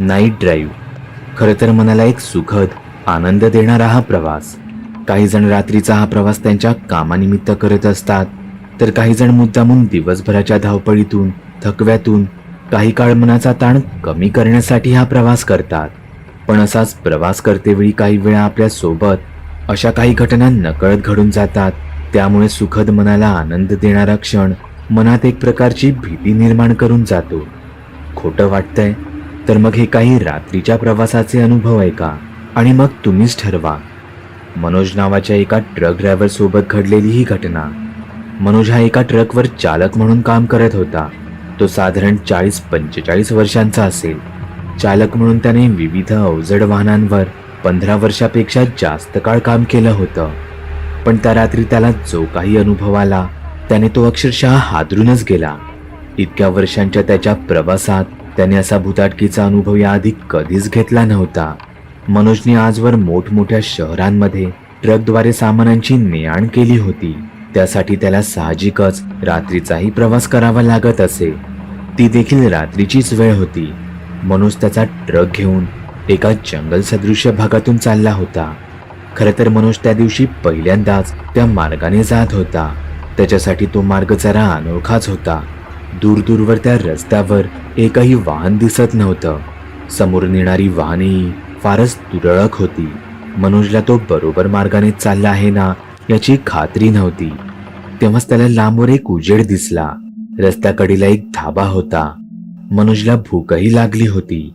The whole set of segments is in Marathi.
Night drive. खरं तर मनाला एक सुखद आनंद देणारा हा प्रवास. काही जण रात्रीचा हा प्रवास त्यांच्या कामानिमित्त करत असतात. तर काही जण मुद्दामून दिवसभराच्या धावपळीतून थकव्यातून काही काळ मनाचा ताण कमी करण्यासाठी हा प्रवास करतात. पण असाच प्रवास करतेवेळी काही वेळा आपल्यासोबत अशा काही घटना नकळत घडून जातात. त्यामुळे सुखद मनाला आनंद देणारा क्षण मनात एक प्रकारची भीती निर्माण करून जातो. खोटं वाटतंय तर मग हे काही रात्रीच्या प्रवासाचे अनुभव आहे का? आणि मग तुम्हीच ठरवा. मनोज नावाच्या एका ट्रक ड्रायव्हर सोबत घडलेली ही घटना. मनोज हा एका ट्रकवर चालक म्हणून काम करत होता. तो साधारण चाळीस पंचेचाळीस वर्षांचा असेल. चालक म्हणून त्याने विविध अवजड वाहनांवर पंधरा वर्षापेक्षा जास्त काळ काम केलं होतं. पण त्या रात्री त्याला जो काही अनुभव आला त्याने तो अक्षरशः हादरूनच गेला. इतक्या वर्षांच्या त्याच्या प्रवासात त्याने असा भूताटकीचा अनुभव याआधी कधीच घेतला नव्हता. मनोजने आजवर मोठमोठ्या शहरांमध्ये ट्रकद्वारे सामानांची ने आण केली होती. त्यासाठी त्याला साहजिकच रात्रीचाही प्रवास करावा लागत असे. ती देखील रात्रीचीच वेळ होती. मनोज त्याचा ट्रक घेऊन एका जंगल सदृश्य भागातून चालला होता. खरं तर मनोज त्या दिवशी पहिल्यांदाच त्या मार्गाने जात होता. त्याच्यासाठी तो मार्ग जरा अनोळखाच होता. दूर दूरवर त्या रस्त्यावर एकही वाहन दिसत नव्हतं. समोर नेणारी वाहनेही फारच तुरळक होती. मनोजला तो बरोबर मार्गाने चालला आहे ना याची खात्री नव्हती. तेव्हाच त्याला लांबवर एक उजेड दिसला. रस्त्याकडीला एक धाबा होता. मनोजला भूकही लागली होती.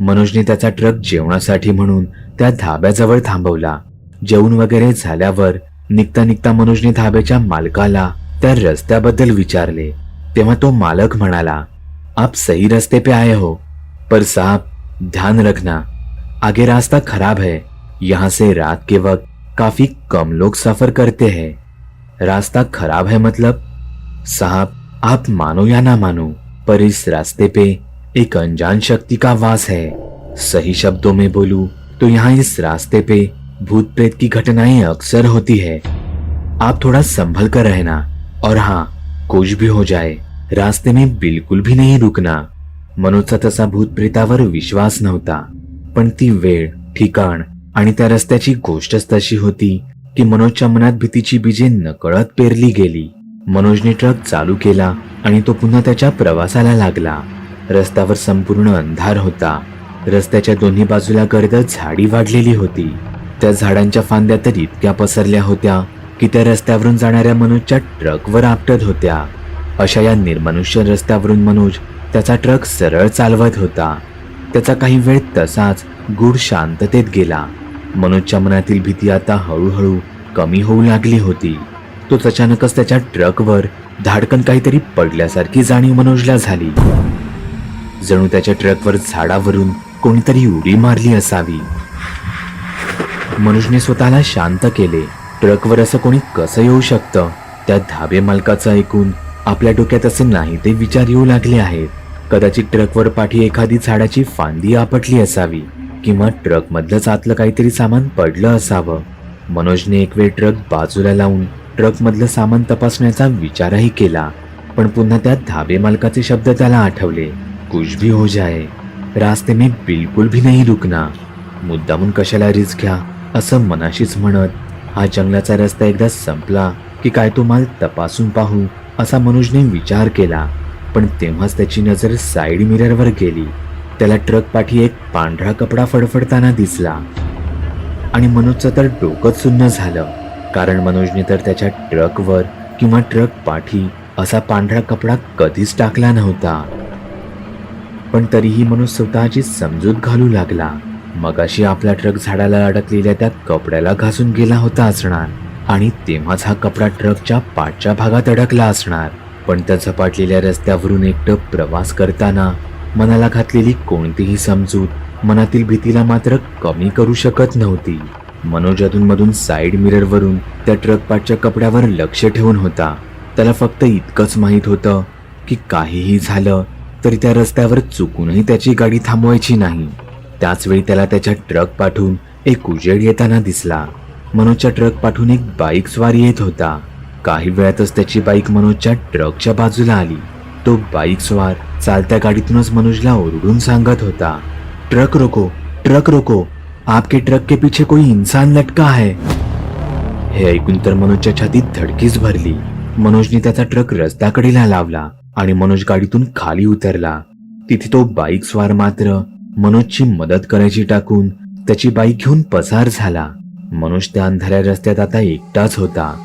मनोजने त्याचा ट्रक जेवणासाठी म्हणून त्या धाब्याजवळ थांबवला. जेवण वगैरे झाल्यावर निघता निघता मनोजने धाब्याच्या मालकाला त्या रस्त्याबद्दल विचारले. तेव्हा तो मालक म्हणाला, आप सही रस्ते पे आए हो, पर साहब, ध्यान रखना, आगे रास्ता खराब है, यहाँ से रात के वक्त काफ़ी कम लोग सफ़र करते हैं। रास्ता खराब है मतलब? साहब, आप मानो या ना मानो, पर इस रास्ते पे एक अनजान शक्ति का वास है। सही शब्दों में बोलूँ तो यहाँ इस रास्ते पे भूत प्रेत की घटनाएँ अक्सर होती है। आप थोड़ा संभल कर रहना, और हाँ कुछ भी हो जाए। रास्ते में बिलकुल भी नहीं रुकना। मनोजचा तसा भूत प्रेतावर विश्वास नव्हता पण ती वेळ ठिकाण आणि त्या रस्त्याची गोष्टच तशी होती की मनोजच्या मनात भीतीची बीजे नकळत पेरली गेली. मनोजने ट्रक चालू केला आणि तो पुन्हा त्याच्या प्रवासाला लागला. रस्त्यावर संपूर्ण अंधार होता. रस्त्याच्या दोन्ही बाजूला गर्द झाडी वाढलेली होती. त्या झाडांच्या फांद्या तर इतक्या पसरल्या होत्या की त्या रस्त्यावरून जाणाऱ्या मनोजच्या ट्रकवर आपटत होत्या. अशा या निर्मनुष्य रस्त्यावरून मनोज त्याचा ट्रक सरळ चालवत होता. त्याचा काही वेळ तसाच गूढ शांततेत गेला. मनोजच्या मनातील भीती आता हळूहळू कमी होऊ लागली होती. तो अचानकच त्याच्या ट्रकवर धाडकन काहीतरी पडल्यासारखी जाणीव मनोजला झाली. जणू त्याच्या ट्रकवर झाडावरून कोणीतरी उडी मारली असावी. मनोजने स्वतःला शांत केले. ट्रकवर असं कोणी कसं येऊ शकतं? त्या धाबे मालकाचं ऐकून आपल्या डोक्यात असे नाही ते विचार येऊ लागले आहेत. कदाचित ट्रकवर पाठी एखादी झाडाची फांदी आपटली असावी किंवा ट्रक मधलंच आतलं काहीतरी सामान पडलं असावं. मनोजने एक वेळ ट्रक बाजूला लावून ट्रक मधलं सामान तपासण्याचा विचारही केला पण पुन्हा त्या धाबे मालकाचे शब्द त्याला आठवले. कुछ भी हो जाए. रास्ते में बिलकुल भी नाही रुकना. मुद्दामून कशाला रिस्क घ्या असं मनाशीच म्हणत हा जंगलाचा रस्ता एकदा संपला की काय तो माल तपासून पाहू. असा मनोजने विचार केला पण तेव्हाच त्याची नजर साईड मिररवर गेली. त्याला ट्रक पाठी एक पांढरा कपडा फडफडताना दिसला. आणि मनोजचं तर डोकंच सुन्न झालं कारण मनोजने तर त्याच्या ट्रकवर किंवा ट्रक पाठी असा पांढरा कपडा कधीच टाकला नव्हता. पण तरीही मनोज स्वतःची समजूत घालू लागला. मगाशी आपला ट्रक झाडाला अडकलेल्या त्या कपड्याला घासून गेला होता असणार आणि तेव्हाच हा कपडा ट्रकच्या पाठच्या भागात अडकला असणार. पण त्या झपाटलेल्या रस्त्यावरून एकटं प्रवास करताना मनाला घातलेली कोणतीही समजूत मनातील भीतीला मात्र कमी करू शकत नव्हती. मनोज अधूनमधून साईड मिररवरून त्या ट्रक पाठच्या कपड्यावर लक्ष ठेवून होता. त्याला फक्त इतकंच माहीत होतं की काहीही झालं तरी त्या रस्त्यावर चुकूनही त्याची गाडी थांबवायची नाही. त्याचवेळी त्याला त्याच्या ट्रक पाठवून एक उजेड येताना दिसला. मनोजच्या ट्रक पाठून एक बाईक स्वारी येत होता. काही वेळातच त्याची बाईक मनोजच्या ट्रकच्या बाजूला आली. तो बाईक स्वार चालत्या गाडीतूनच मनोजला ओरडून सांगत होता. ट्रक रोको ट्रक रोको. आपके ट्रक के पीछे कोई इंसान लटका है. हे ऐकून तर मनोजच्या छातीत धडकीच भरली. मनोजने त्याचा ट्रक रस्त्याकडेला लावला आणि मनोज गाडीतून खाली उतरला. तिथे तो बाईक स्वार मात्र मनोजची मदत करायची टाकून त्याची बाईक घेऊन पसार झाला. मनुष्य त्या अंधाऱ्या रस्त्यात आता एकटाच होता.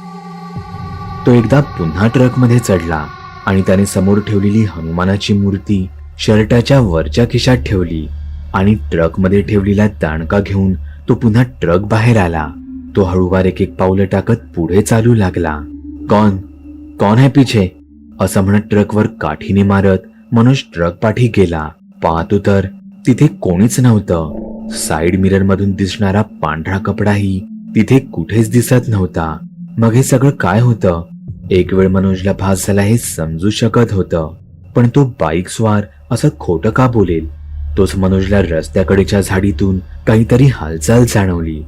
तो एकदा पुन्हा ट्रकमध्ये चढला आणि त्याने समोर ठेवलेली हनुमानाची मूर्ती शर्टाच्या वरच्या खिशात ठेवली आणि ट्रकमध्ये ठेवलेला दाणका घेऊन तो पुन्हा ट्रक बाहेर आला. तो हळूवार एक एक पावलं टाकत पुढे चालू लागला. कौन? कौन है पीछे? असं म्हणत ट्रकवर काठीने मारत मनुष्य ट्रक पाठी गेला. पाहतो तर तिथे कोणीच नव्हतं. साईड मिरर मधून दिसणारा पांढरा कपडाही तिथे कुठेच दिसत नव्हता. मग हे सगळं काय होतं? एक वेळ मनोजला भास झाला हे समजू शकत होतं. पण तो बाईक स्वार असं खोटं का बोलेल? तोच मनोजला रस्त्याकडेच्या झाडीतून काहीतरी हालचाल जाणवली.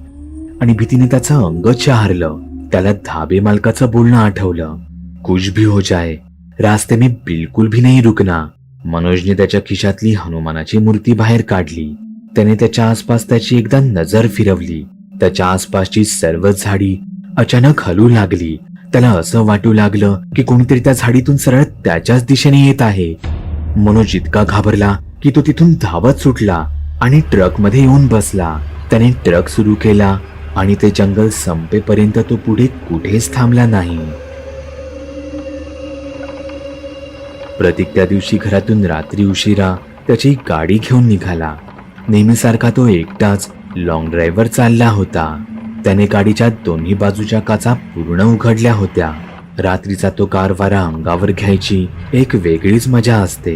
आणि भीतीने त्याचं अंग चहारलं. त्याला धाबे मालकाचं बोलणं आठवलं. कुछ भी हो जाय रास्ते में बिलकुल भी नाही रुकना. मनोजने त्याच्या खिशातली हनुमानाची मूर्ती बाहेर काढली. त्याने त्याच्या आसपास त्याची एकदा नजर फिरवली. त्याच्या आसपासची सर्व झाडी अचानक हलू लागली. त्याला असं वाटू लागलं की कोणीतरी त्या झाडीतून सरळ त्याच्याच दिशेने येत आहे. मनोज इतका घाबरला की तो तिथून धावत सुटला आणि ट्रकमध्ये येऊन बसला. त्याने ट्रक सुरू केला आणि ते जंगल संपेपर्यंत तो पुढे कुठेच थांबला नाही. प्रतीक त्या दिवशी घरातून रात्री उशिरा त्याची गाडी घेऊन निघाला. नेहमीसारखा तो एकटाच लॉंग ड्राईव्हवर चालला होता. त्याने गाडीच्या दोन्ही बाजूच्या काचा पूर्ण उघडल्या होत्या. रात्रीचा तो कारवारा अंगावर घ्यायची एक वेगळीच मजा असते.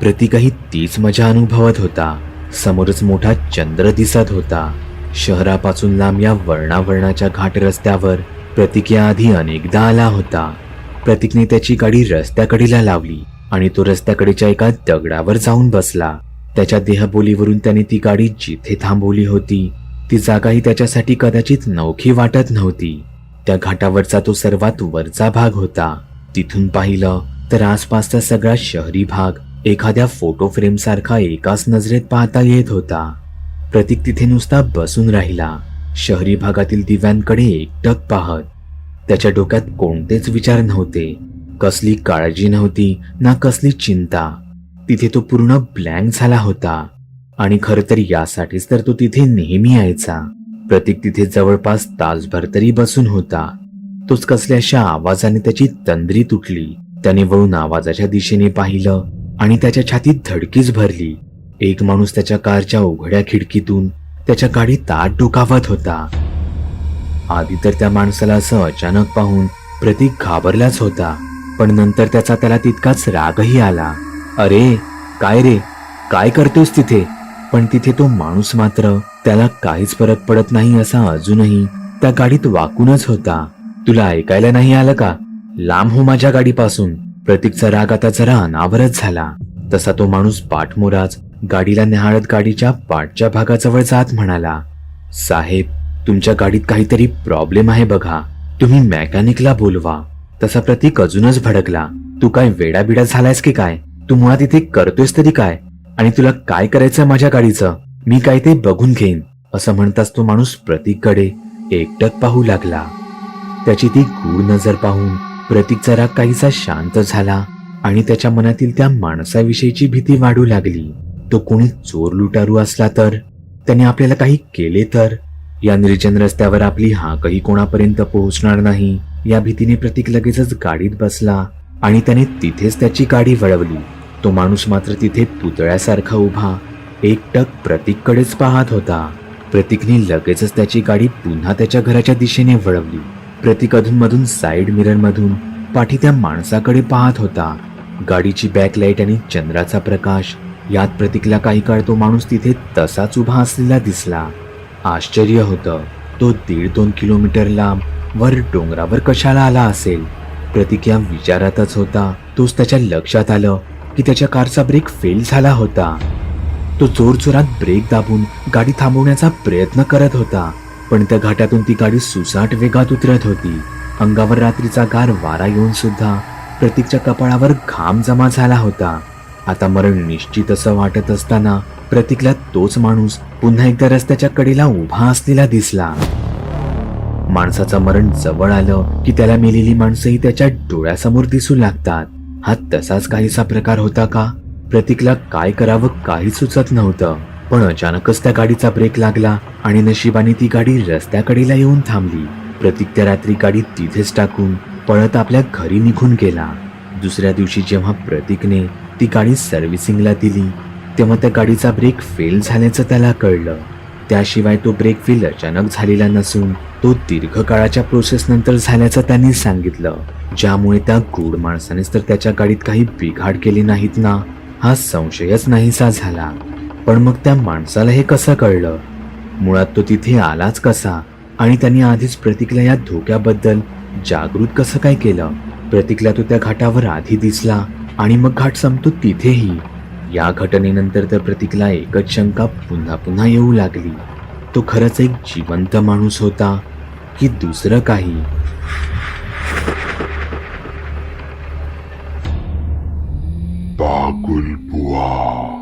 प्रतीकही तीच मजा अनुभवत होता. समोरच मोठा चंद्र दिसत होता. शहरापासून लांब या वर्णावर्णाच्या घाट रस्त्यावर प्रतीक याआधी अनेकदा आला होता. प्रतीकने त्याची गाडी रस्त्याकडीला लावली आणि तो रस्त्याकडेच्या एका दगडावर जाऊन बसला. त्याच्या देहबोलीवरून त्याने ती गाडी जिथे थांबवली होती ती जागाही त्याच्यासाठी कदाचित नवखी वाटत नव्हती. त्या घाटावरचा तो सर्वात वरचा भाग होता. तिथून पाहिलं तर आसपासचा सगळा शहरी भाग एखाद्या फोटो फ्रेम सारखा एकाच नजरेत पाहता येत होता. प्रतीक तिथे नुसता बसून राहिला. शहरी भागातील दिव्यांकडे एकटक पाहत. त्याच्या डोक्यात कोणतेच विचार नव्हते. कसली काळजी नव्हती ना कसली चिंता. तिथे तो पूर्ण ब्लँक झाला होता. आणि खर तर यासाठीच तर तो तिथे नेहमी यायचा. प्रतीक तिथे जवळपास तासभर तरी बसून होता. तोच कसल्याशा आवाजाने त्याची तंद्री तुटली. त्याने वळून आवाजाच्या दिशेने पाहिलं आणि त्याच्या छातीत धडकीच भरली. एक माणूस त्याच्या कारच्या उघड्या खिडकीतून त्याच्या गाडी ताट डोकावत होता. आधी तर त्या माणसाला असं अचानक पाहून प्रतीक घाबरलाच होता. पण नंतर त्याचा त्याला तितकाच रागही आला. अरे काय रे? काय करतोस तिथे? पण तिथे तो माणूस मात्र त्याला काहीच फरक पडत नाही असा अजूनही त्या गाडीत वाकूनच होता. तुला ऐकायला नाही आलं का? लांब हो माझ्या गाडीपासून. प्रतीकचा राग आता जरा अनावरच झाला. तसा तो माणूस पाठमोराच गाडीला निहाळत गाडीच्या पाठच्या भागाजवळ जात म्हणाला साहेब तुमच्या गाडीत काहीतरी प्रॉब्लेम आहे बघा. तुम्ही मेकॅनिकला बोलवा. तसा प्रतीक अजूनच भडकला तू काय वेडाबिडा झालायस की काय? तू मुळात इथे करतोयस तरी काय? आणि तुला काय करायचं माझ्या गाडीचं? मी काय ते बघून घेईन. असं म्हणताच तो माणूस प्रतीककडे एकटक पाहू लागला. त्याची ती गूढ नजर पाहून प्रतीक राग काहीसा शांत झाला आणि त्याच्या मनातील त्या माणसाविषयीची भीती वाढू लागली. तो कोणी चोर लुटारू असला तर? त्याने आपल्याला काही केले तर? या निर्जन रस्त्यावर आपली हाकही कोणापर्यंत पोहोचणार नाही या भीतीने प्रतीक लगेचच गाडीत बसला आणि त्याने तिथेच त्याची गाडी वळवली. तो माणूस मात्र तिथे पुतळ्यासारखा उभा एकटक प्रतीककडेच पाहत होता. प्रतीकने लगेचच त्याची गाडी पुन्हा त्याच्या घराच्या दिशेने वळवली. प्रतीक अधूनमधून साईड मिररमधून पाठी त्या माणसाकडे पाहत होता. गाडीची बॅकलाईट आणि चंद्राचा प्रकाश यात प्रतीकला काही काळ तो माणूस तिथे तसाच उभा असलेला दिसला. आश्चर्य होतं तो दीड दोन किलोमीटर लांब वर डोंगरावर कशाला आला असेल? प्रतीक या विचारातच होता तोच त्याच्या लक्षात आलं की त्याच्या कारचा ब्रेक फेल झाला होता. तो जोरजोरात ब्रेक दाबून गाडी थांबवण्याचा प्रयत्न करत होता पण त्या घाटातून ती गाडी सुसाट वेगात उतरत होती. अंगावर रात्रीचा गार वारा येऊन सुद्धा प्रतीकच्या कपाळावर घाम जमा झाला होता. आता मरण निश्चित असं वाटत असताना प्रतीकला तोच माणूस पुन्हा एकदा रस्त्याच्या कडेला उभा असलेला दिसला. माणसाचं मरण जवळ आलं की त्याला मेलेली माणसंही त्याच्या डोळ्यासमोर दिसू लागतात. हा तसाच काहीसा प्रकार होता का? प्रतीकला काय करावं काही सुचत नव्हतं. पण अचानकच त्या गाडीचा ब्रेक लागला आणि नशिबाने ती गाडी रस्त्याकडेला येऊन थांबली. प्रतीक त्या रात्री गाडी तिथेच टाकून पळत आपल्या घरी निघून गेला. दुसऱ्या दिवशी जेव्हा प्रतीकने ती गाडी सर्व्हिसिंगला दिली तेव्हा त्या गाडीचा ब्रेक फेल झाल्याचं त्याला कळलं. त्याशिवाय तो ब्रेक फेल अचानक झालेला नसून तो दीर्घकाळाच्या प्रोसेस नंतर झाल्याचं त्यांनी सांगितलं. ज्यामुळे त्या गूढ माणसानेच तर त्याच्या गाडीत काही बिघाड केली नाहीत ना? हा संशयच नाहीसा झाला. पण मग त्या माणसाला हे कसं कळलं? मुळात तो तिथे आलाच कसा? आणि त्यांनी आधीच प्रतीकला या धोक्याबद्दल जागृत कसं काय केलं? प्रतीकला तो त्या घाटावर आधी दिसला आणि मग घाट संपतो तिथेही. या घटनेनंतर तर प्रतीकला एकच शंका पुन्हा पुन्हा येऊ लागली. तो खरंच एक जिवंत माणूस होता की दुसरं काही? बागुल बुवा.